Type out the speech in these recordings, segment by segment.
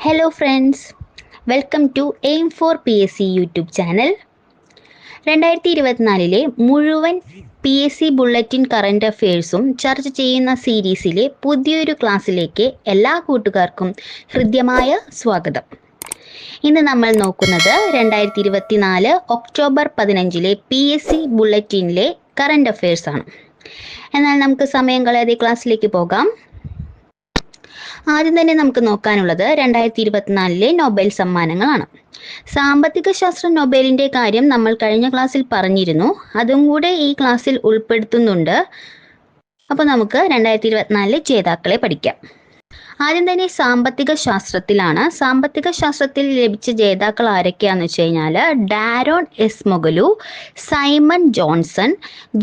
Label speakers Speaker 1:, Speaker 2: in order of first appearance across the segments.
Speaker 1: Hello friends welcome to aim for P S C YouTube channel രണ്ടായിരത്തി ഇരുപത്തിനാലിലെ മുഴുവൻ P S C bulletin current അഫയേഴ്സും ചർച്ച ചെയ്യുന്ന സീരീസിലെ പുതിയൊരു ക്ലാസ്സിലേക്ക് എല്ലാ കൂട്ടുകാർക്കും ഹൃദ്യമായ സ്വാഗതം. ഇന്ന് നമ്മൾ നോക്കുന്നത് രണ്ടായിരത്തി ഇരുപത്തിനാല് ഒക്ടോബർ പതിനഞ്ചിലെ പി എസ് സി ബുള്ളറ്റിനിലെ കറണ്ട് അഫയേഴ്സ് ആണ് എന്നാൽ നമുക്ക് സമയം കളയാതെ ക്ലാസ്സിലേക്ക് പോകാം. ആദ്യം തന്നെ നമുക്ക് നോക്കാനുള്ളത് രണ്ടായിരത്തി ഇരുപത്തിനാലിലെ നൊബേൽ സമ്മാനങ്ങളാണ്. സാമ്പത്തിക ശാസ്ത്ര നൊബേലിന്റെ കാര്യം നമ്മൾ കഴിഞ്ഞ ക്ലാസ്സിൽ പറഞ്ഞിരുന്നു. അതും കൂടെ ഈ ക്ലാസ്സിൽ ഉൾപ്പെടുത്തുന്നുണ്ട്. അപ്പോൾ നമുക്ക് രണ്ടായിരത്തി ഇരുപത്തിനാലിലെ ജേതാക്കളെ പഠിക്കാം. ആദ്യം തന്നെ സാമ്പത്തിക ശാസ്ത്രത്തിലാണ്. സാമ്പത്തിക ശാസ്ത്രത്തിൽ ലഭിച്ച ജേതാക്കൾ ആരൊക്കെയാന്ന് വെച്ച് കഴിഞ്ഞാൽ Daron Acemoglu Simon Johnson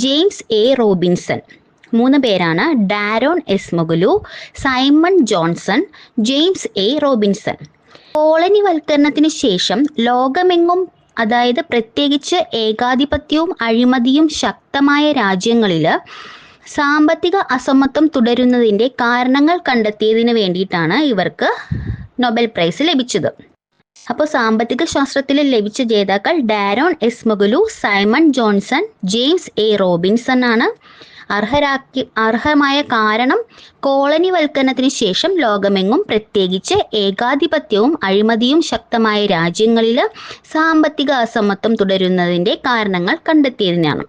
Speaker 1: James A Robinson. മൂന്ന് പേരാണ്. Daron Acemoglu Simon Johnson James A. Robinson. കോളനിവൽക്കരണത്തിന് ശേഷം ലോകമെങ്ങും അതായത് പ്രത്യേകിച്ച് ഏകാധിപത്യവും അഴിമതിയും ശക്തമായ രാജ്യങ്ങളിൽ സാമ്പത്തിക അസമത്വം തുടരുന്നതിന്റെ കാരണങ്ങൾ കണ്ടെത്തിയതിന് വേണ്ടിയിട്ടാണ് ഇവർക്ക് നൊബൽ പ്രൈസ് ലഭിച്ചത്. അപ്പോൾ സാമ്പത്തിക ശാസ്ത്രത്തിൽ ലഭിച്ച ജേതാക്കൾ Daron Acemoglu Simon Johnson James A. Robinson ആണ്. അർഹരാക്കി അർഹമായ കാരണം കോളനിവൽക്കരണത്തിന് ശേഷം ലോകമെങ്ങും പ്രത്യേകിച്ച് ഏകാധിപത്യവും അഴിമതിയും ശക്തമായ രാജ്യങ്ങളിൽ സാമ്പത്തിക അസമത്വം തുടരുന്നതിന്റെ കാരണങ്ങൾ കണ്ടെത്തിയതിനാണ്.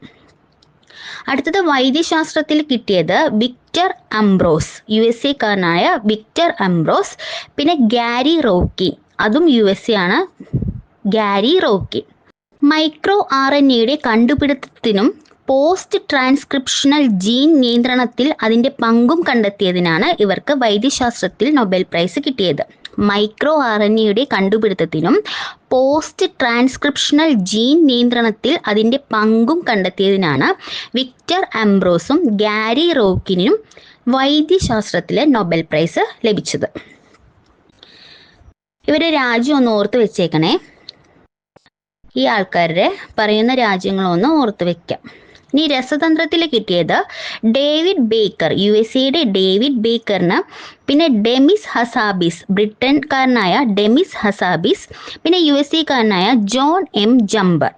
Speaker 1: അടുത്തത് വൈദ്യശാസ്ത്രത്തിൽ കിട്ടിയത് വിക്ടർ അംബ്രോസ് യു എസ് എക്കാരനായ വിക്ടർ അംബ്രോസ് പിന്നെ ഗാരി റോക്കി അതും യു എസ് എ ആണ്. Gary Ruvkun. Micro R N എയുടെ കണ്ടുപിടുത്തത്തിനും പോസ്റ്റ് ട്രാൻസ്ക്രിപ്ഷണൽ ജീൻ നിയന്ത്രണത്തിൽ അതിന്റെ പങ്കും കണ്ടെത്തിയതിനാണ് ഇവർക്ക് വൈദ്യശാസ്ത്രത്തിൽ നൊബേൽ പ്രൈസ് കിട്ടിയത്. മൈക്രോ ആർ എൻ എയുടെ കണ്ടുപിടുത്തത്തിനും പോസ്റ്റ് ട്രാൻസ്ക്രിപ്ഷണൽ ജീൻ നിയന്ത്രണത്തിൽ അതിന്റെ പങ്കും കണ്ടെത്തിയതിനാണ് വിക്ടർ അംബ്രോസും ഗാരി റോക്കിനും വൈദ്യശാസ്ത്രത്തിലെ നൊബേൽ പ്രൈസ് ലഭിച്ചത്. ഇവരുടെ രാജ്യം ഒന്ന് ഓർത്ത് വെച്ചേക്കണേ. ഈ ആൾക്കാരുടെ പറയുന്ന രാജ്യങ്ങളൊന്ന് ഓർത്ത് വെക്കാം. ഇനി രസതന്ത്രത്തിൽ കിട്ടിയത് ഡേവിഡ് ബേക്കർ യു എസ് എയുടെ ഡേവിഡ് ബേക്കറിന്. പിന്നെ ഡെമിസ് ഹസാബിസ് ബ്രിട്ടൻകാരനായ ഡെമിസ് ഹസാബിസ്. പിന്നെ യു എസ് എക്കാരനായ ജോൺ എം ജംബർ.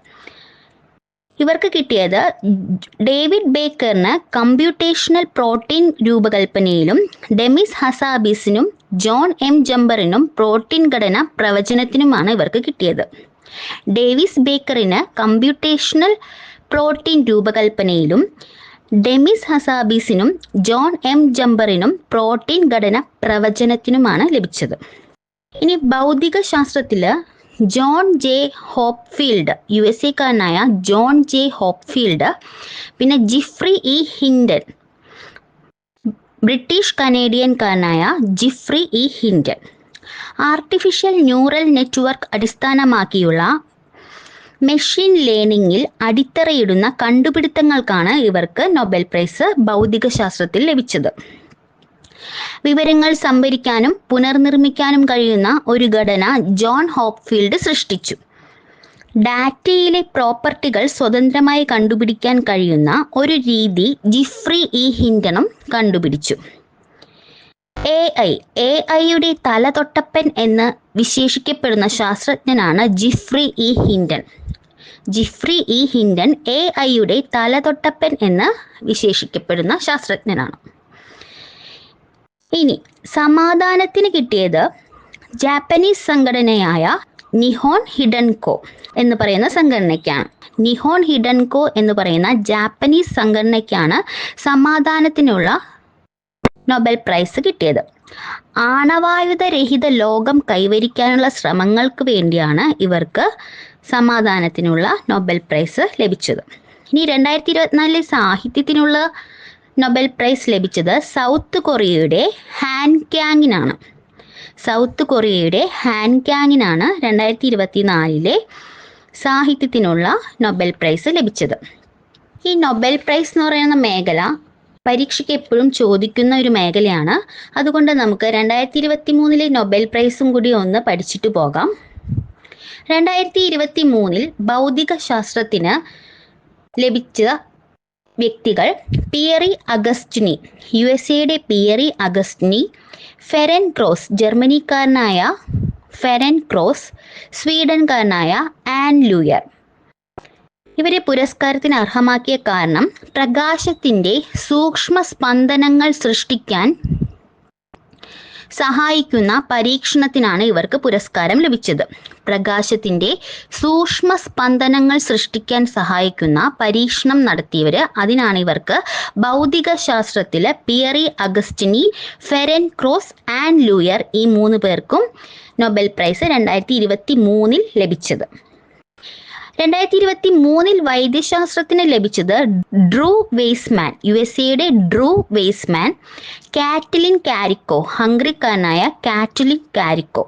Speaker 1: ഇവർക്ക് കിട്ടിയത് ഡേവിഡ് ബേക്കറിന് കമ്പ്യൂട്ടേഷണൽ പ്രോട്ടീൻ രൂപകൽപ്പനയിലും ഡെമിസ് ഹസാബിസിനും ജോൺ എം ജംബറിനും പ്രോട്ടീൻ ഘടന പ്രവചനത്തിനുമാണ് ഇവർക്ക് കിട്ടിയത്. ഡേവിസ് ബേക്കറിന് കമ്പ്യൂട്ടേഷണൽ പ്രോട്ടീൻ രൂപകൽപ്പനയിലും ഡെമിസ് ഹസാബീസിനും ജോൺ എം ജംബറിനും പ്രോട്ടീൻ ഘടന പ്രവചനത്തിനുമാണ് ലഭിച്ചത്. ഇനി ഭൗതിക ശാസ്ത്രത്തിൽ John J Hopfield U S എക്കാരനായ John J Hopfield പിന്നെ Geoffrey E Hindon British കനേഡിയൻകാരനായ Geoffrey E Hinton. Artificial neural network അടിസ്ഥാനമാക്കിയുള്ള മെഷീൻ ലേണിംഗിൽ അടിത്തറയിടുന്ന കണ്ടുപിടുത്തങ്ങൾക്കാണ് ഇവർക്ക് നൊബൽ പ്രൈസ് ഭൗതിക ശാസ്ത്രത്തിൽ ലഭിച്ചത്. വിവരങ്ങൾ സംഭരിക്കാനും പുനർനിർമ്മിക്കാനും കഴിയുന്ന ഒരു ഘടന ജോൺ ഹോപ്ഫീൽഡ് സൃഷ്ടിച്ചു. ഡാറ്റയിലെ പ്രോപ്പർട്ടികൾ സ്വതന്ത്രമായി കണ്ടുപിടിക്കാൻ കഴിയുന്ന ഒരു രീതി ജിഫ്രി ഇ ഹിൻഡനും കണ്ടുപിടിച്ചു. എ ഐ എ ഐയുടെ തലതൊട്ടപ്പൻ എന്ന് വിശേഷിക്കപ്പെടുന്ന ശാസ്ത്രജ്ഞനാണ് Geoffrey E Hinton Geoffrey E. Hinton A ഐയുടെ തലതൊട്ടപ്പൻ എന്ന് വിശേഷിക്കപ്പെടുന്ന ശാസ്ത്രജ്ഞനാണ്. ഇനി സമാധാനത്തിന് കിട്ടിയത് ജാപ്പനീസ് സംഘടനയായ നിഹോൺ ഹിഡൻകോ എന്ന് പറയുന്ന സംഘടനയ്ക്കാണ്. നിഹോൺ ഹിഡൻകോ എന്ന് പറയുന്ന ജാപ്പനീസ് സംഘടനയ്ക്കാണ് സമാധാനത്തിനുള്ള നൊബൽ പ്രൈസ് കിട്ടിയത്. ആണവായുധരഹിത ലോകം കൈവരിക്കാനുള്ള ശ്രമങ്ങൾക്ക് വേണ്ടിയാണ് ഇവർക്ക് സമാധാനത്തിനുള്ള നൊബൽ പ്രൈസ് ലഭിച്ചത്. ഇനി രണ്ടായിരത്തി ഇരുപത്തിനാലിലെ സാഹിത്യത്തിനുള്ള നൊബൽ പ്രൈസ് ലഭിച്ചത് സൗത്ത് കൊറിയയുടെ ഹാൻ ക്യാങ്ങിനാണ്. സൗത്ത് കൊറിയയുടെ ഹാൻ ക്യാങ്ങിനാണ് രണ്ടായിരത്തി ഇരുപത്തിനാലിലെ സാഹിത്യത്തിനുള്ള നൊബൽ പ്രൈസ് ലഭിച്ചത്. ഈ നൊബൽ പ്രൈസ് എന്ന് പറയുന്ന മേഖല പരീക്ഷയ്ക്ക് എപ്പോഴും ചോദിക്കുന്ന ഒരു മേഖലയാണ്. അതുകൊണ്ട് നമുക്ക് രണ്ടായിരത്തി ഇരുപത്തി മൂന്നിലെ നൊബൽ പ്രൈസും കൂടി ഒന്ന് പഠിച്ചിട്ട് പോകാം. രണ്ടായിരത്തി ഇരുപത്തി മൂന്നിൽ ഭൗതിക ശാസ്ത്രത്തിന് ലഭിച്ച വ്യക്തികൾ പിയറി അഗസ്റ്റിനി യു എസ് എയുടെ പിയറി അഗസ്റ്റിനി ഫെറൻ ക്രോസ് ജർമ്മനിക്കാരനായ ഫെറൻ ക്രോസ് സ്വീഡൻകാരനായ ആൻ ലൂയർ. ഇവരെ പുരസ്കാരത്തിന് അർഹമാക്കിയ കാരണം പ്രകാശത്തിന്റെ സൂക്ഷ്മ സ്പന്ദനങ്ങൾ സൃഷ്ടിക്കാൻ സഹായിക്കുന്ന പരീക്ഷണത്തിനാണ് ഇവർക്ക് പുരസ്കാരം ലഭിച്ചത്. പ്രകാശത്തിന്റെ സൂക്ഷ്മ സ്പന്ദനങ്ങൾ സൃഷ്ടിക്കാൻ സഹായിക്കുന്ന പരീക്ഷണം നടത്തിയവർ അതിനാണ് ഇവർക്ക് ഭൗതിക ശാസ്ത്രത്തിലെ Pierre Agostini Ferenc Krausz and L'Huillier ഈ മൂന്ന് പേർക്കും നൊബൽ പ്രൈസ് രണ്ടായിരത്തി ഇരുപത്തി മൂന്നിൽ ലഭിച്ചത്. രണ്ടായിരത്തി ഇരുപത്തി മൂന്നിൽ വൈദ്യശാസ്ത്രത്തിന് ലഭിച്ചത് ഡ്രൂ വെയ്സ്മാൻ യു എസ് എയുടെ ഡ്രൂ വെയ്സ്മാൻ കാറ്റലിൻ കാരിക്കോ ഹംഗ്രിക്കാരനായ കാറ്റലിൻ കാരിക്കോ.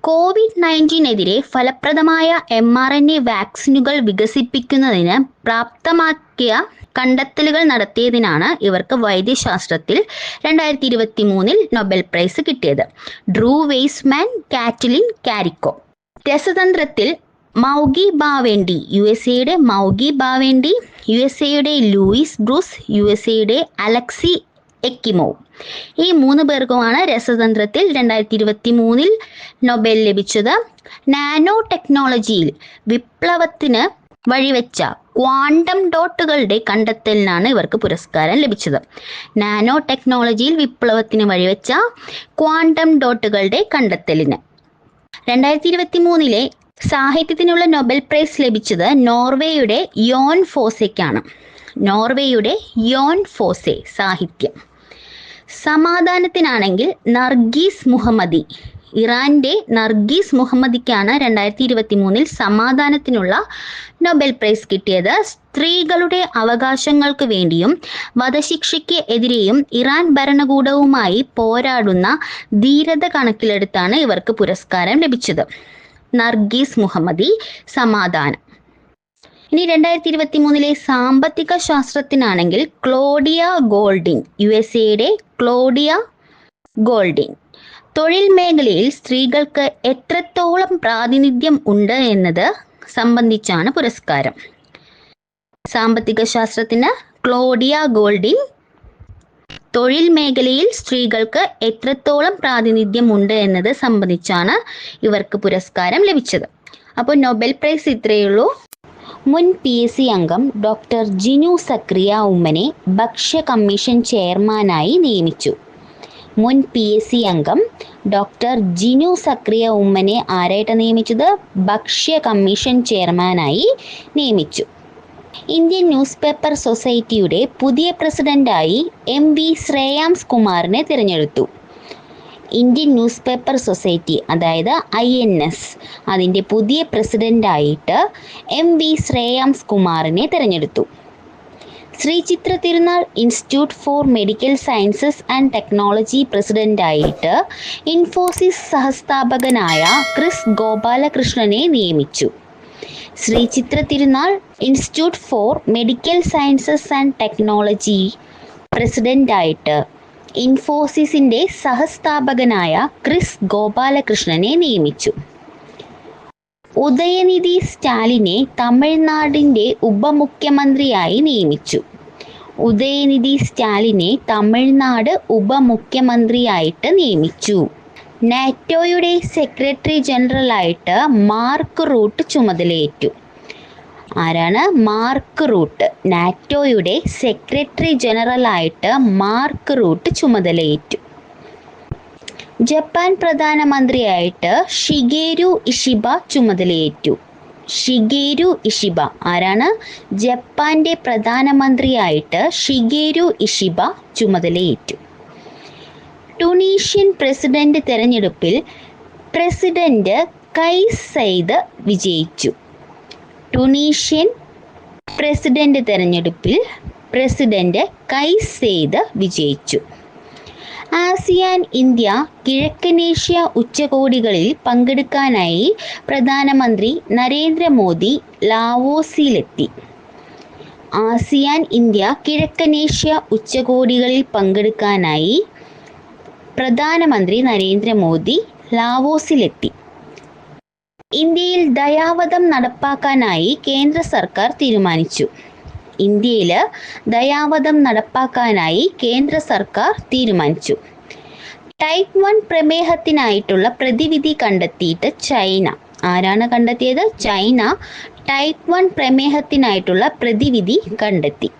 Speaker 1: കോവിഡ് നയന്റീനെതിരെ ഫലപ്രദമായ എം ആർ എൻ എ വാക്സിനുകൾ വികസിപ്പിക്കുന്നതിന് പ്രാപ്തമാക്കിയ കണ്ടെത്തലുകൾ നടത്തിയതിനാണ് ഇവർക്ക് വൈദ്യശാസ്ത്രത്തിൽ രണ്ടായിരത്തി ഇരുപത്തി മൂന്നിൽ നൊബൽ പ്രൈസ് കിട്ടിയത്. Drew Weissman Katalin Kariko. രസതന്ത്രത്തിൽ Moungi Bawendi U S എയുടെ മൗഗി ബാവേണ്ടി യു എസ് എയുടെ ലൂയിസ് ബ്രൂസ് യു എസ് എയുടെ അലക്സി എക്കിമോ. ഈ മൂന്ന് പേർക്കുമാണ് രസതന്ത്രത്തിൽ രണ്ടായിരത്തി ഇരുപത്തി മൂന്നിൽ നൊബേൽ ലഭിച്ചത്. നാനോ ടെക്നോളജിയിൽ വിപ്ലവത്തിന് വഴിവെച്ച ക്വാണ്ടം ഡോട്ടുകളുടെ കണ്ടെത്തലിനാണ് ഇവർക്ക് പുരസ്കാരം ലഭിച്ചത്. നാനോ ടെക്നോളജിയിൽ വിപ്ലവത്തിന് വഴിവെച്ച ക്വാണ്ടം ഡോട്ടുകളുടെ കണ്ടെത്തലിന്. രണ്ടായിരത്തി ഇരുപത്തി മൂന്നിലെ സാഹിത്യത്തിനുള്ള നൊബൽ പ്രൈസ് ലഭിച്ചത് നോർവേയുടെ യോൺ ഫോസയ്ക്കാണ് നോർവേയുടെ യോൺ ഫോസെ സാഹിത്യം. സമാധാനത്തിനാണെങ്കിൽ നർഗീസ് മുഹമ്മദി. ഇറാന്റെ നർഗീസ് മുഹമ്മദിക്കാണ് രണ്ടായിരത്തി ഇരുപത്തി മൂന്നിൽ സമാധാനത്തിനുള്ള നൊബൽ പ്രൈസ് കിട്ടിയത്. സ്ത്രീകളുടെ അവകാശങ്ങൾക്ക് വേണ്ടിയും വധശിക്ഷയ്ക്ക് എതിരെയും ഇറാൻ ഭരണകൂടവുമായി പോരാടുന്ന ധീരത കണക്കിലെടുത്താണ് ഇവർക്ക് പുരസ്കാരം ലഭിച്ചത്. നർഗീസ് മുഹമ്മദി സമാധാനം. ഇനി രണ്ടായിരത്തി ഇരുപത്തി മൂന്നിലെ സാമ്പത്തിക ശാസ്ത്രത്തിനാണെങ്കിൽ ക്ലോഡിയ ഗോൾഡിൻ യു എസ് എയുടെ ക്ലോഡിയ ഗോൾഡിൻ. തൊഴിൽ മേഖലയിൽ സ്ത്രീകൾക്ക് എത്രത്തോളം പ്രാതിനിധ്യം ഉണ്ട് എന്നത് സംബന്ധിച്ചാണ് പുരസ്കാരം. സാമ്പത്തിക ശാസ്ത്രത്തിന് ക്ലോഡിയ ഗോൾഡിൻ തൊഴിൽ മേഖലയിൽ സ്ത്രീകൾക്ക് എത്രത്തോളം പ്രാതിനിധ്യം ഉണ്ട് എന്നത് സംബന്ധിച്ചാണ് ഇവർക്ക് പുരസ്കാരം ലഭിച്ചത്. അപ്പോൾ നൊബൽ പ്രൈസ് ഇത്രയേ ഉള്ളൂ. മുൻ പി എസ് സി അംഗം ഡോക്ടർ ജിനു സക്രിയ ഉമ്മനെ ഭക്ഷ്യ കമ്മീഷൻ ചെയർമാനായി നിയമിച്ചു. മുൻ പി എസ് സി അംഗം ഡോക്ടർ ജിനു സക്രിയ ഉമ്മനെ ആരായിട്ട് നിയമിച്ചത്? ഭക്ഷ്യ കമ്മീഷൻ ചെയർമാനായി നിയമിച്ചു. ഇന്ത്യൻ ന്യൂസ് പേപ്പർ സൊസൈറ്റിയുടെ പുതിയ പ്രസിഡന്റായി എം വി ശ്രേയാംസ് കുമാറിനെ തിരഞ്ഞെടുത്തു. ഇന്ത്യൻ ന്യൂസ് പേപ്പർ സൊസൈറ്റി അതായത് ഐ എൻ എസ് അതിന്റെ പുതിയ പ്രസിഡന്റായിട്ട് എം വി ശ്രേയാംസ് കുമാറിനെ തിരഞ്ഞെടുത്തു. Sree Chitra Tirunal institute for medical sciences and technology പ്രസിഡന്റായിട്ട് Infosys സഹസ്ഥാപകനായ ക്രിസ് ഗോപാലകൃഷ്ണനെ നിയമിച്ചു. Sree Chitra Tirunal institute for medical sciences and technology പ്രസിഡന്റായിട്ട് ഇൻഫോസിസിന്റെ സഹസ്ഥാപകനായ ക്രിസ് ഗോപാലകൃഷ്ണനെ നിയമിച്ചു. ഉദയനിധി സ്റ്റാലിനെ തമിഴ്നാടിന്റെ ഉപമുഖ്യമന്ത്രിയായി നിയമിച്ചു. ഉദയനിധി സ്റ്റാലിനെ തമിഴ്നാട് ഉപമുഖ്യമന്ത്രിയായിട്ട് നിയമിച്ചു. നാറ്റോയുടെ സെക്രട്ടറി ജനറലായിട്ട് മാർക്ക് റൂട്ട് ചുമതലയേറ്റു. ആരാണ്? Mark Rutte. നാറ്റോയുടെ സെക്രട്ടറി ജനറലായിട്ട് മാർക്ക് റൂട്ട് ചുമതലയേറ്റു. ജപ്പാൻ പ്രധാനമന്ത്രിയായിട്ട് ഷിഗേരു ഇഷിബ ചുമതലയേറ്റു. Shigeru Ishiba. ആരാണ്? ജപ്പാന്റെ പ്രധാനമന്ത്രിയായിട്ട് ഷിഗേരു ഇഷിബ ചുമതലയേറ്റു. ടുണീഷ്യൻ പ്രസിഡന്റ് തെരഞ്ഞെടുപ്പിൽ പ്രസിഡന്റ് കൈസ് സൈദ് വിജയിച്ചു. ടുണീഷ്യൻ പ്രസിഡന്റ് തെരഞ്ഞെടുപ്പിൽ പ്രസിഡന്റ് കൈസ് സെയ്ദ് വിജയിച്ചു. ആസിയാൻ ഇന്ത്യ കിഴക്കനേഷ്യ ഉച്ചകോടികളിൽ പങ്കെടുക്കാനായി പ്രധാനമന്ത്രി നരേന്ദ്രമോദി ലാവോസിലെത്തി. ആസിയാൻ ഇന്ത്യ കിഴക്കനേഷ്യ ഉച്ചകോടികളിൽ പങ്കെടുക്കാനായി പ്രധാനമന്ത്രി നരേന്ദ്രമോദി ലാവോസിലെത്തി. ഇന്ത്യയിൽ ദയാവധം നടപ്പാക്കാനായി കേന്ദ്ര സർക്കാർ തീരുമാനിച്ചു. ഇന്ത്യയിൽ ദയാവധം നടപ്പാക്കാനായി കേന്ദ്ര സർക്കാർ തീരുമാനിച്ചു. ടൈപ്പ് വൺ പ്രമേഹത്തിനായിട്ടുള്ള പ്രതിവിധി കണ്ടെത്തിയിട്ട് ചൈന. ആരാണ് കണ്ടെത്തിയത്? ചൈന ടൈപ്പ് വൺ പ്രമേഹത്തിനായിട്ടുള്ള പ്രതിവിധി കണ്ടെത്തി.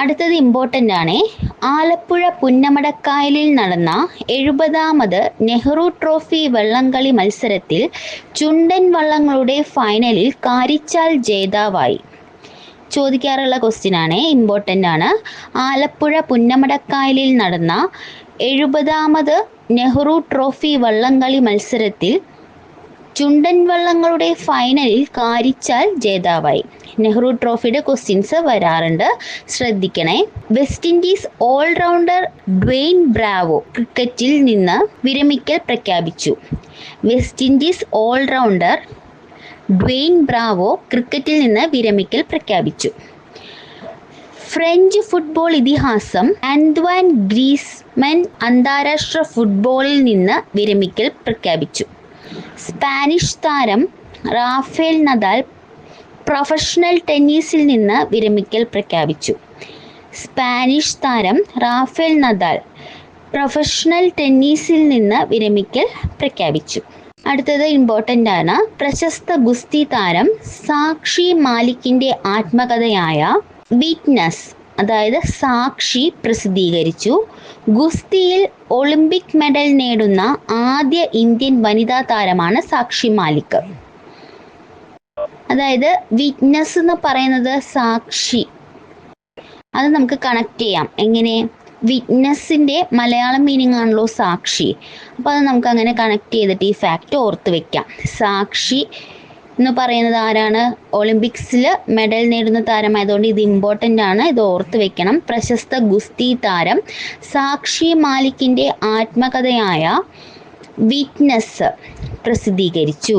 Speaker 1: അടുത്തത് ഇമ്പോർട്ടന്റ് ആണ്. ആലപ്പുഴ പുന്നമടക്കായലിൽ നടന്ന എഴുപതാമത് നെഹ്റു ട്രോഫി വള്ളംകളി മത്സരത്തിൽ ചുണ്ടൻ വള്ളങ്ങളുടെ ഫൈനലിൽ കാരിച്ചാൽ ജേതാവായി. ചോദിക്കാറുള്ള ക്വസ്റ്റ്യൻ ആണ് ഇമ്പോർട്ടന്റ് ആണ്. ആലപ്പുഴ പുന്നമടക്കായലിൽ നടന്ന എഴുപതാമത് നെഹ്റു ട്രോഫി വള്ളംകളി മത്സരത്തിൽ ചുണ്ടൻ വള്ളങ്ങളുടെ ഫൈനലിൽ കാരിച്ചാൽ ജേതാവായി. നെഹ്റു ട്രോഫിയുടെ ക്വസ്റ്റ്യൻസ് വരാറുണ്ട്. ശ്രദ്ധിക്കണേ. West Indies all rounder Dwayne Bravo ക്രിക്കറ്റിൽ നിന്ന് വിരമിക്കൽ പ്രഖ്യാപിച്ചു. West Indies all rounder Dwayne Bravo ക്രിക്കറ്റിൽ നിന്ന് വിരമിക്കൽ പ്രഖ്യാപിച്ചു. ഫ്രഞ്ച് ഫുട്ബോൾ ഇതിഹാസം ആൻഡ്വാൻ ഗ്രീസ്മൻ അന്താരാഷ്ട്ര ഫുട്ബോളിൽ നിന്ന് വിരമിക്കൽ പ്രഖ്യാപിച്ചു. സ്പാനിഷ് താരം റാഫേൽ നദാൽ പ്രൊഫഷണൽ ടെന്നീസിൽ നിന്ന് വിരമിക്കൽ പ്രഖ്യാപിച്ചു. സ്പാനിഷ് താരം റാഫേൽ നദാൽ പ്രൊഫഷണൽ ടെന്നീസിൽ നിന്ന് വിരമിക്കൽ പ്രഖ്യാപിച്ചു. അടുത്തത് ഇമ്പോർട്ടന്റ് ആണ്. പ്രശസ്ത ഗുസ്തി താരം സാക്ഷി മാലിക്കിന്റെ ആത്മകഥയായ വിറ്റ്നസ് അതായത് സാക്ഷി പ്രസിദ്ധീകരിച്ചു. ഗുസ്തിയിൽ ഒളിമ്പിക് മെഡൽ നേടുന്ന ആദ്യ ഇന്ത്യൻ വനിതാ താരമാണ് സാക്ഷി മാലിക്. അതായത് വിറ്റ്നസ് എന്ന് പറയുന്നത് സാക്ഷി. അത് നമുക്ക് കണക്ട് ചെയ്യാം. എങ്ങനെ? വിറ്റ്നസിന്റെ മലയാളം മീനിങ് ആണല്ലോ സാക്ഷി. അപ്പോൾ അത് നമുക്ക് അങ്ങനെ കണക്ട് ചെയ്തിട്ട് ഈ ഫാക്റ്റ് ഓർത്ത് വെക്കാം. സാക്ഷി എന്ന് പറയുന്നത് ആരാണ്? ഒളിമ്പിക്സിൽ മെഡൽ നേടുന്ന താരമായതുകൊണ്ട് ഇത് ഇമ്പോർട്ടന്റ് ആണ്. ഇത് ഓർത്ത് വെക്കണം. പ്രശസ്ത ഗുസ്തി താരം സാക്ഷി മാലിക്കിന്റെ ആത്മകഥയായ വിറ്റ്നസ് പ്രസിദ്ധീകരിച്ചു.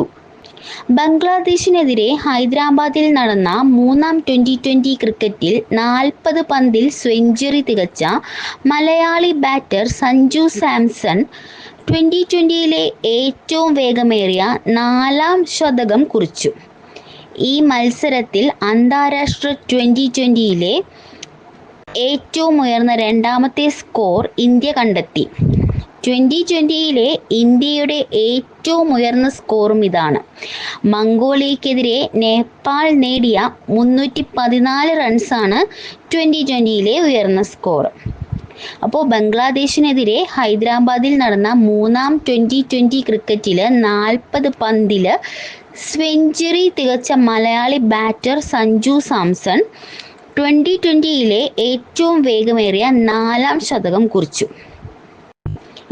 Speaker 1: ബംഗ്ലാദേശിനെതിരെ ഹൈദരാബാദിൽ നടന്ന മൂന്നാം ട്വന്റി ട്വന്റി ക്രിക്കറ്റിൽ നാൽപ്പത് പന്തിൽ സെഞ്ചുറി തികച്ച മലയാളി ബാറ്റർ സഞ്ജു സാംസൺ ട്വന്റി ട്വന്റിയിലെ ഏറ്റവും വേഗമേറിയ നാലാം ശതകം കുറിച്ചു. ഈ മത്സരത്തിൽ അന്താരാഷ്ട്ര ട്വന്റി ട്വന്റിയിലെ ഏറ്റവും ഉയർന്ന രണ്ടാമത്തെ സ്കോർ ഇന്ത്യ കണ്ടെത്തി. ട്വന്റി ട്വന്റിയിലെ ഇന്ത്യയുടെ ഏറ്റവും ഉയർന്ന സ്കോറും ഇതാണ്. മംഗോളിയക്കെതിരെ നേപ്പാൾ നേടിയ മുന്നൂറ്റി പതിനാല് റൺസാണ് ട്വന്റി ട്വന്റിയിലെ ഉയർന്ന സ്കോർ. അപ്പോൾ ബംഗ്ലാദേശിനെതിരെ ഹൈദരാബാദിൽ നടന്ന മൂന്നാം ട്വന്റി ട്വന്റി ക്രിക്കറ്റിൽ നാൽപ്പത് പന്തിൽ സെഞ്ചുറി തികച്ച മലയാളി ബാറ്റർ സഞ്ജു സാംസൺ ട്വന്റി ട്വന്റിയിലെ ഏറ്റവും വേഗമേറിയ നാലാം ശതകം കുറിച്ചു.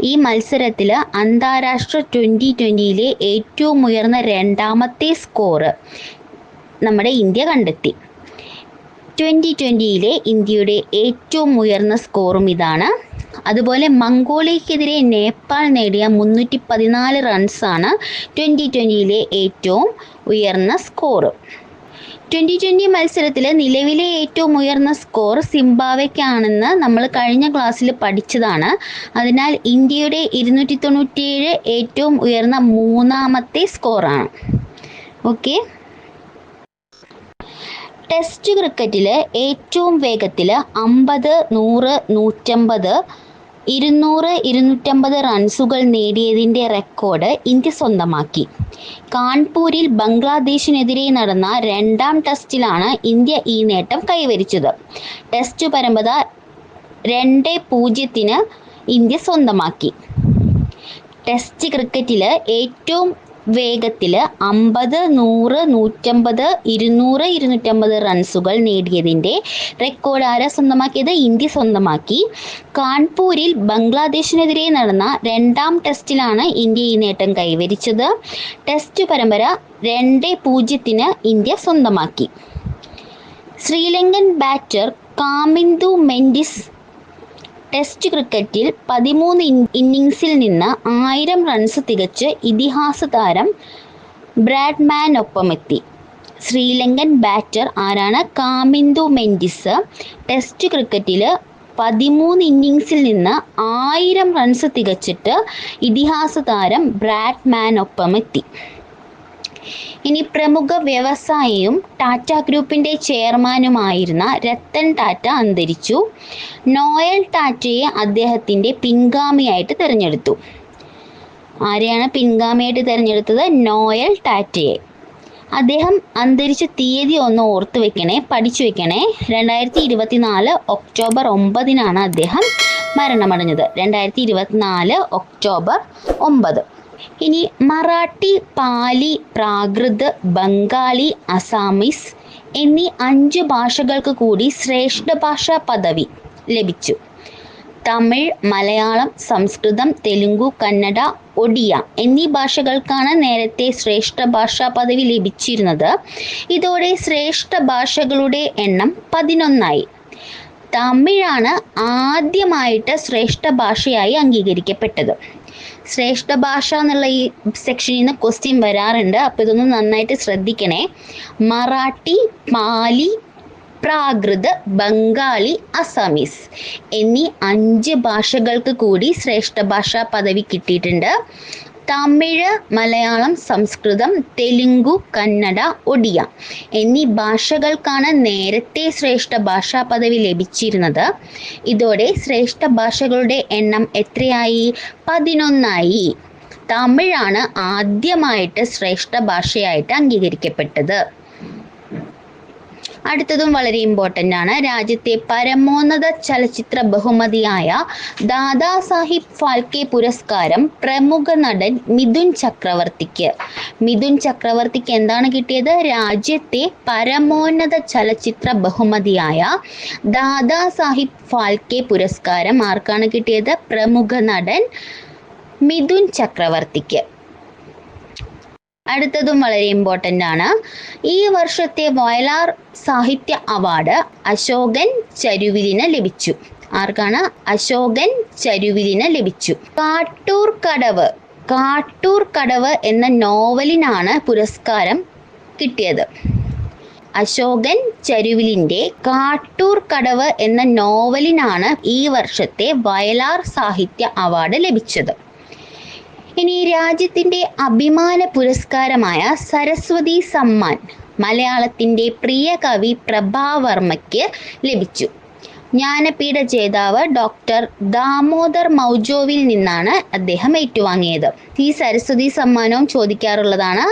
Speaker 1: ഈ മത്സരത്തിൽ അന്താരാഷ്ട്ര ട്വന്റി ട്വന്റിയിലെ ഏറ്റവും ഉയർന്ന രണ്ടാമത്തെ സ്കോറ് നമ്മുടെ ഇന്ത്യ കണ്ടെത്തി. ട്വന്റി ട്വന്റിയിലെ ഇന്ത്യയുടെ ഏറ്റവും ഉയർന്ന സ്കോറും ഇതാണ്. അതുപോലെ മംഗോളിയക്കെതിരെ നേപ്പാൾ നേടിയ മുന്നൂറ്റി പതിനാല് റൺസാണ് ട്വന്റി ട്വന്റിയിലെ ഏറ്റവും ഉയർന്ന സ്കോറ്. ട്വന്റി ട്വന്റി മത്സരത്തിൽ നിലവിലെ ഏറ്റവും ഉയർന്ന സ്കോർ സിംബാവയ്ക്കാണെന്ന് നമ്മൾ കഴിഞ്ഞ ക്ലാസ്സിൽ പഠിച്ചതാണ്. അതിനാൽ ഇന്ത്യയുടെ ഇരുന്നൂറ്റി തൊണ്ണൂറ്റിയേഴ് ഏറ്റവും ഉയർന്ന മൂന്നാമത്തെ സ്കോറാണ്. ഓക്കെ. ടെസ്റ്റ് ക്രിക്കറ്റിൽ ഏറ്റവും വേഗത്തിൽ അമ്പത് നൂറ് നൂറ്റമ്പത് ഇരുന്നൂറ് ഇരുന്നൂറ്റമ്പത് റൺസുകൾ നേടിയതിന്റെ റെക്കോർഡ് ഇന്ത്യ സ്വന്തമാക്കി. കാൺപൂരിൽ ബംഗ്ലാദേശിനെതിരെ നടന്ന രണ്ടാം ടെസ്റ്റിലാണ് ഇന്ത്യ ഈ നേട്ടം കൈവരിച്ചത്. ടെസ്റ്റ് പരമ്പര രണ്ട് പൂജ്യത്തിന് ഇന്ത്യ സ്വന്തമാക്കി. ടെസ്റ്റ് ക്രിക്കറ്റിൽ ഏറ്റവും വേഗത്തിൽ അമ്പത് നൂറ് നൂറ്റമ്പത് ഇരുന്നൂറ് ഇരുന്നൂറ്റമ്പത് റൺസുകൾ നേടിയതിന്റെ റെക്കോർഡ് ആരാ സ്വന്തമാക്കിയത്? ഇന്ത്യ സ്വന്തമാക്കി. കാൺപൂരിൽ ബംഗ്ലാദേശിനെതിരെ നടന്ന രണ്ടാം ടെസ്റ്റിലാണ് ഇന്ത്യ ഈ നേട്ടം കൈവരിച്ചത്. ടെസ്റ്റ് പരമ്പര രണ്ട് പൂജ്യത്തിന് ഇന്ത്യ സ്വന്തമാക്കി. ശ്രീലങ്കൻ ബാറ്റർ കാമിന്ദു മെൻഡിസ് ടെസ്റ്റ് ക്രിക്കറ്റിൽ പതിമൂന്ന് ഇന്നിങ്സിൽ നിന്ന് ആയിരം റൺസ് തികച്ച് ഇതിഹാസ താരം ബ്രാഡ്മാനൊപ്പമെത്തി. ശ്രീലങ്കൻ ബാറ്റർ ആരാണ്? കാമിന്ദു മെൻഡിസ്. ടെസ്റ്റ് ക്രിക്കറ്റിൽ പതിമൂന്ന് ഇന്നിങ്സിൽ നിന്ന് ആയിരം റൺസ് തികച്ചിട്ട് ഇതിഹാസ താരം ബ്രാഡ്മാനൊപ്പമെത്തി. ഇനി പ്രമുഖ വ്യവസായിയും ടാറ്റ ഗ്രൂപ്പിന്റെ ചെയർമാനുമായിരുന്ന രത്തൻ ടാറ്റ അന്തരിച്ചു. നോയൽ ടാറ്റയെ അദ്ദേഹത്തിന്റെ പിൻഗാമിയായിട്ട് തിരഞ്ഞെടുത്തു. ആരെയാണ് പിൻഗാമിയായിട്ട് തിരഞ്ഞെടുത്തത്? നോയൽ ടാറ്റയെ. അദ്ദേഹം അന്തരിച്ച തീയതി ഒന്ന് ഓർത്തു വെക്കണേ പഠിച്ചു വെക്കണേ. രണ്ടായിരത്തി ഇരുപത്തിനാല് ഒക്ടോബർ ഒമ്പതിനാണ് അദ്ദേഹം മരണമടഞ്ഞത്. രണ്ടായിരത്തി ഇരുപത്തിനാല് ഒക്ടോബർ ഒമ്പത്. ഇനി മറാഠി പാലി പ്രാകൃത് ബംഗാളി അസാമിസ് എന്നീ അഞ്ച് ഭാഷകൾക്ക് കൂടി ശ്രേഷ്ഠ ഭാഷാ പദവി ലഭിച്ചു. തമിഴ് മലയാളം സംസ്കൃതം തെലുങ്കു കന്നഡ ഒഡിയ എന്നീ ഭാഷകൾക്കാണ് നേരത്തെ ശ്രേഷ്ഠ ഭാഷാ പദവി ലഭിച്ചിരുന്നത്. ഇതോടെ ശ്രേഷ്ഠ ഭാഷകളുടെ എണ്ണം പതിനൊന്നായി. തമിഴാണ് ആദ്യമായിട്ട് ശ്രേഷ്ഠ ഭാഷയായി അംഗീകരിക്കപ്പെട്ടത്. ശ്രേഷ്ഠ ഭാഷ എന്നുള്ള ഈ സെക്ഷനിൽ നിന്ന് ക്വസ്റ്റ്യൻ വരാറുണ്ട്. അപ്പോൾ ഇതൊന്ന് നന്നായിട്ട് ശ്രദ്ധിക്കണേ. മറാഠി പാലി പ്രാകൃത് ബംഗാളി അസാമീസ് എന്നീ അഞ്ച് ഭാഷകൾക്ക് കൂടി ശ്രേഷ്ഠ ഭാഷാ പദവി കിട്ടിയിട്ടുണ്ട്. തമിഴ് മലയാളം സംസ്കൃതം തെലുങ്കു കന്നഡ ഒഡിയ എന്നീ ഭാഷകൾക്കാണ് നേരത്തെ ശ്രേഷ്ഠ ഭാഷാ പദവി ലഭിച്ചിരുന്നത്. ഇതോടെ ശ്രേഷ്ഠ ഭാഷകളുടെ എണ്ണം എത്രയായി? പതിനൊന്നായി. തമിഴാണ് ആദ്യമായിട്ട് ശ്രേഷ്ഠ ഭാഷയായിട്ട് അംഗീകരിക്കപ്പെട്ടത്. അടുത്തതും വളരെ ഇമ്പോർട്ടന്റ് ആണ്. രാജ്യത്തെ പരമോന്നത ചലച്ചിത്ര ബഹുമതിയായ ദാദാ സാഹിബ് ഫാൽക്കെ പുരസ്കാരം പ്രമുഖ നടൻ മിഥുൻ ചക്രവർത്തിക്ക്. മിഥുൻ ചക്രവർത്തിക്ക് എന്താണ് കിട്ടിയത്? രാജ്യത്തെ പരമോന്നത ചലച്ചിത്ര ബഹുമതിയായ ദാദാ സാഹിബ് ഫാൽക്കെ പുരസ്കാരം ആർക്കാണ് കിട്ടിയത്? പ്രമുഖ നടൻ മിഥുൻ ചക്രവർത്തിക്ക്. അടുത്തതും വളരെ ഇമ്പോർട്ടന്റ് ആണ്. ഈ വർഷത്തെ വയലാർ സാഹിത്യ അവാർഡ് അശോകൻ ചരുവിലിന് ലഭിച്ചു. ആർക്കാണ്? അശോകൻ ചരുവിലിന് ലഭിച്ചു. കാട്ടൂർ കടവ് കാട്ടൂർ കടവ് എന്ന നോവലിനാണ് പുരസ്കാരം കിട്ടിയത്. അശോകൻ ചരുവിലിന്റെ കാട്ടൂർ കടവ് എന്ന നോവലിനാണ് ഈ വർഷത്തെ വയലാർ സാഹിത്യ അവാർഡ് ലഭിച്ചത്. ഇനി രാജ്യത്തിന്റെ അഭിമാന പുരസ്കാരമായ സരസ്വതി സമ്മാൻ മലയാളത്തിന്റെ പ്രിയ കവി പ്രഭാവർമ്മയ്ക്ക് ലഭിച്ചു. ജ്ഞാനപീഠ ജേതാവ് ഡോക്ടർ ദാമോദർ മൗജോവിൽ നിന്നാണ് അദ്ദേഹം ഏറ്റുവാങ്ങിയത്. ഈ സരസ്വതി സമ്മാനവും ചോദിക്കാറുള്ളതാണ്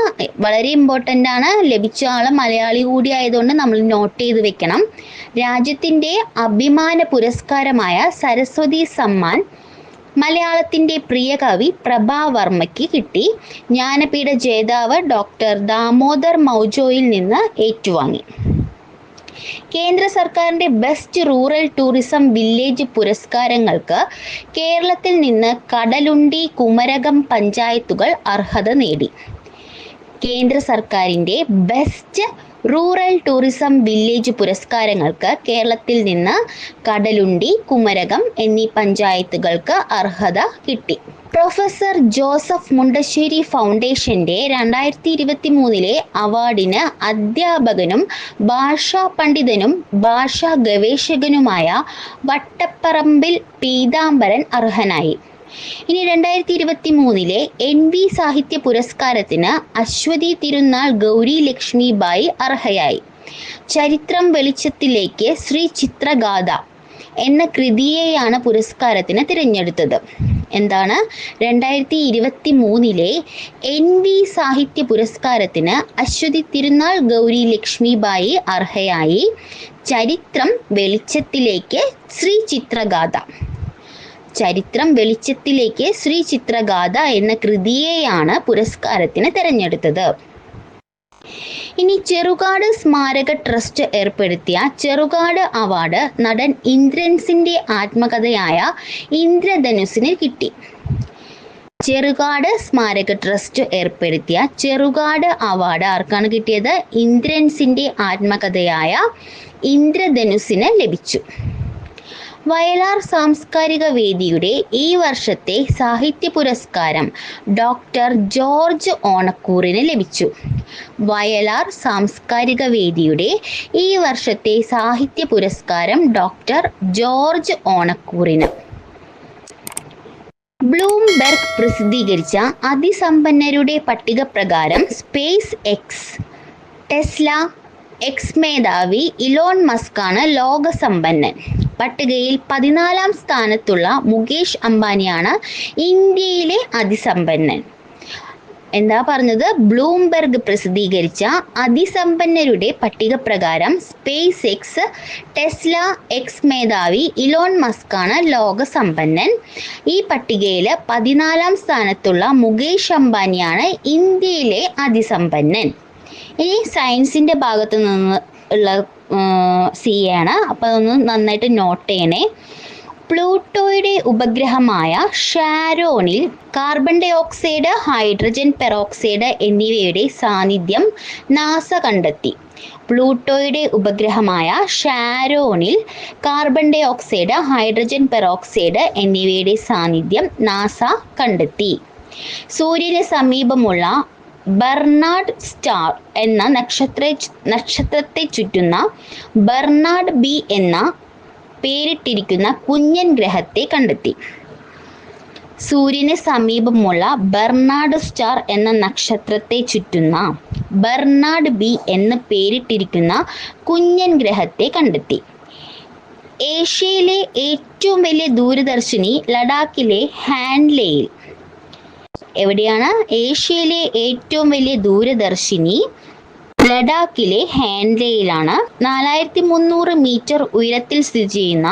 Speaker 1: വളരെ ഇമ്പോർട്ടന്റ് ആണ് ലഭിച്ച ആൾ മലയാളി കൂടിയായതുകൊണ്ട് നമ്മൾ നോട്ട് ചെയ്ത് വെക്കണം. രാജ്യത്തിന്റെ അഭിമാന പുരസ്കാരമായ സരസ്വതി സമ്മാൻ മലയാളത്തിന്റെ പ്രിയ കവി പ്രഭാവർമ്മയ്ക്ക് കിട്ടി. ജ്ഞാനപീഠ ജേതാവ് ഡോക്ടർ ദാമോദർ മൗജോയിൽ നിന്ന് ഏറ്റുവാങ്ങി. കേന്ദ്ര സർക്കാരിന്റെ ബെസ്റ്റ് റൂറൽ ടൂറിസം വില്ലേജ് പുരസ്കാരങ്ങൾക്ക് കേരളത്തിൽ നിന്ന് കടലുണ്ടി കുമരകം പഞ്ചായത്തുകൾ അർഹത നേടി. കേന്ദ്ര സർക്കാരിന്റെ ബെസ്റ്റ് റൂറൽ ടൂറിസം വില്ലേജ് പുരസ്കാരങ്ങൾക്ക് കേരളത്തിൽ നിന്ന് കടലുണ്ടി കുമരകം എന്നീ പഞ്ചായത്തുകൾക്ക് അർഹത കിട്ടി. പ്രൊഫസർ ജോസഫ് മുണ്ടശ്ശേരി ഫൗണ്ടേഷന്റെ രണ്ടായിരത്തി ഇരുപത്തി മൂന്നിലെ അവാർഡിന് അധ്യാപകനും ഭാഷാ പണ്ഡിതനും ഭാഷാ ഗവേഷകനുമായ വട്ടപ്പറമ്പിൽ പീതാംബരൻ അർഹനായി. ഇനി രണ്ടായിരത്തി ഇരുപത്തി മൂന്നിലെ എൻ വി സാഹിത്യ പുരസ്കാരത്തിന് അശ്വതി തിരുനാൾ ഗൗരി ലക്ഷ്മി ബായി അർഹയായി. ചരിത്രം വെളിച്ചത്തിലേക്ക് ശ്രീ ചിത്രഗാഥ എന്ന കൃതിയെയാണ് പുരസ്കാരത്തിന് തിരഞ്ഞെടുത്തത്. എന്താണ്? രണ്ടായിരത്തി ഇരുപത്തി മൂന്നിലെ എൻ വി സാഹിത്യ പുരസ്കാരത്തിന് അശ്വതി തിരുനാൾ ഗൗരി ലക്ഷ്മിബായി അർഹയായി. ചരിത്രം വെളിച്ചത്തിലേക്ക് ശ്രീ ചിത്രഗാഥ. ചരിത്രം വെളിച്ചത്തിലേക്ക് ശ്രീ ചിത്രഗാഥ എന്ന കൃതിയെയാണ് പുരസ്കാരത്തിന് തെരഞ്ഞെടുത്തത്. ഇനി ചെറുകാട് സ്മാരക ട്രസ്റ്റ് ഏർപ്പെടുത്തിയ ചെറുകാട് അവാർഡ് നടൻ ഇന്ദ്രൻസിന്റെ ആത്മകഥയായ ഇന്ദ്രധനുസിന് കിട്ടി. ചെറുകാട് സ്മാരക ട്രസ്റ്റ് ഏർപ്പെടുത്തിയ ചെറുകാട് അവാർഡ് ആർക്കാണ് കിട്ടിയത്? ഇന്ദ്രൻസിന്റെ ആത്മകഥയായ ഇന്ദ്രധനുസിന് ലഭിച്ചു. വയലാർ സാംസ്കാരിക വേദിയുടെ ഈ വർഷത്തെ സാഹിത്യ പുരസ്കാരം ഡോക്ടർ ജോർജ് ഓണക്കൂറിന് ലഭിച്ചു. വയലാർ സാംസ്കാരിക വേദിയുടെ ഈ വർഷത്തെ സാഹിത്യ പുരസ്കാരം ഡോക്ടർ ജോർജ് ഓണക്കൂറിന്. ബ്ലൂംബെർഗ് പ്രസിദ്ധീകരിച്ച അതിസമ്പന്നരുടെ പട്ടിക പ്രകാരം സ്പേസ് എക്സ് ടെസ്ല എക്സ് മേധാവി ഇലോൺ മസ്കാണ് ലോകസമ്പന്നൻ. പട്ടികയിൽ പതിനാലാം സ്ഥാനത്തുള്ള മുകേഷ് അംബാനിയാണ് ഇന്ത്യയിലെ അതിസമ്പന്നൻ. എന്താ പറഞ്ഞത്? ബ്ലൂംബെർഗ് പ്രസിദ്ധീകരിച്ച അതിസമ്പന്നരുടെ പട്ടിക പ്രകാരം സ്പേസ് എക്സ് ടെസ്ല എക്സ് മേധാവി ഇലോൺ മസ്കാണ് ലോകസമ്പന്നൻ. ഈ പട്ടികയിൽ പതിനാലാം സ്ഥാനത്തുള്ള മുകേഷ് അംബാനിയാണ് ഇന്ത്യയിലെ അതിസമ്പന്നൻ. ഇനി സയൻസിന്റെ ഭാഗത്തു നിന്ന് ഉള്ള സി ആണ്. അപ്പോൾ അതൊന്ന് നന്നായിട്ട് നോട്ട് ചെയ്യണേ. പ്ലൂട്ടോയുടെ ഉപഗ്രഹമായ ഷാരോണിൽ carbon dioxide hydrogen peroxide എന്നിവയുടെ സാന്നിധ്യം നാസ കണ്ടെത്തി. പ്ലൂട്ടോയുടെ ഉപഗ്രഹമായ ഷാരോണിൽ carbon dioxide hydrogen peroxide എന്നിവയുടെ സാന്നിധ്യം നാസ കണ്ടെത്തി. സൂര്യന് സമീപമുള്ള ബെർണാഡ് സ്റ്റാർ എന്ന നക്ഷത്ര നക്ഷത്രത്തെ ചുറ്റുന്ന ബെർണാഡ് ബി എന്ന പേരിട്ടിരിക്കുന്ന കുഞ്ഞൻ ഗ്രഹത്തെ കണ്ടെത്തി. സൂര്യന് സമീപമുള്ള ബെർണാഡ് സ്റ്റാർ എന്ന നക്ഷത്രത്തെ ചുറ്റുന്ന ബെർണാഡ് ബി എന്ന് പേരിട്ടിരിക്കുന്ന കുഞ്ഞൻ ഗ്രഹത്തെ കണ്ടെത്തി. ഏഷ്യയിലെ ഏറ്റവും വലിയ ദൂരദർശിനി ലഡാക്കിലെ ഹാൻഡ്ലെയിൽ എവിടെയാണ് ഏഷ്യയിലെ ഏറ്റവും വലിയ ദൂരദർശിനി? ലഡാക്കിലെ ഹാൻഡ്ലെയിലാണ്. നാലായിരത്തി മുന്നൂറ് മീറ്റർ ഉയരത്തിൽ സ്ഥിതി ചെയ്യുന്ന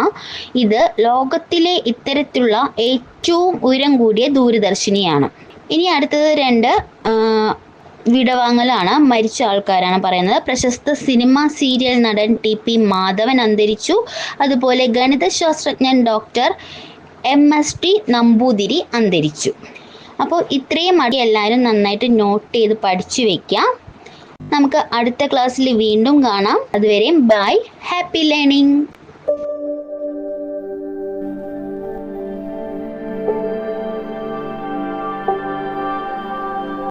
Speaker 1: ഇത് ലോകത്തിലെ ഇത്തരത്തിലുള്ള ഏറ്റവും ഉയരം കൂടിയ ദൂരദർശിനിയാണ്. ഇനി അടുത്തത് രണ്ട് വിടവാങ്ങലാണ് മരിച്ച ആൾക്കാരാണ് പറയുന്നത്. പ്രശസ്ത സിനിമ സീരിയൽ നടൻ ടി പി മാധവൻ അന്തരിച്ചു. അതുപോലെ ഗണിതശാസ്ത്രജ്ഞൻ doctor M S T Namboothiri അന്തരിച്ചു. അപ്പോൾ ഇത്രയും മടി എല്ലാവരും നന്നായിട്ട് നോട്ട് ചെയ്ത് പഠിച്ചു വെക്കാം നമുക്ക് അടുത്ത ക്ലാസ്സിൽ വീണ്ടും കാണാം. അതുവരെയും ബൈ ഹാപ്പി ലേണിംഗ്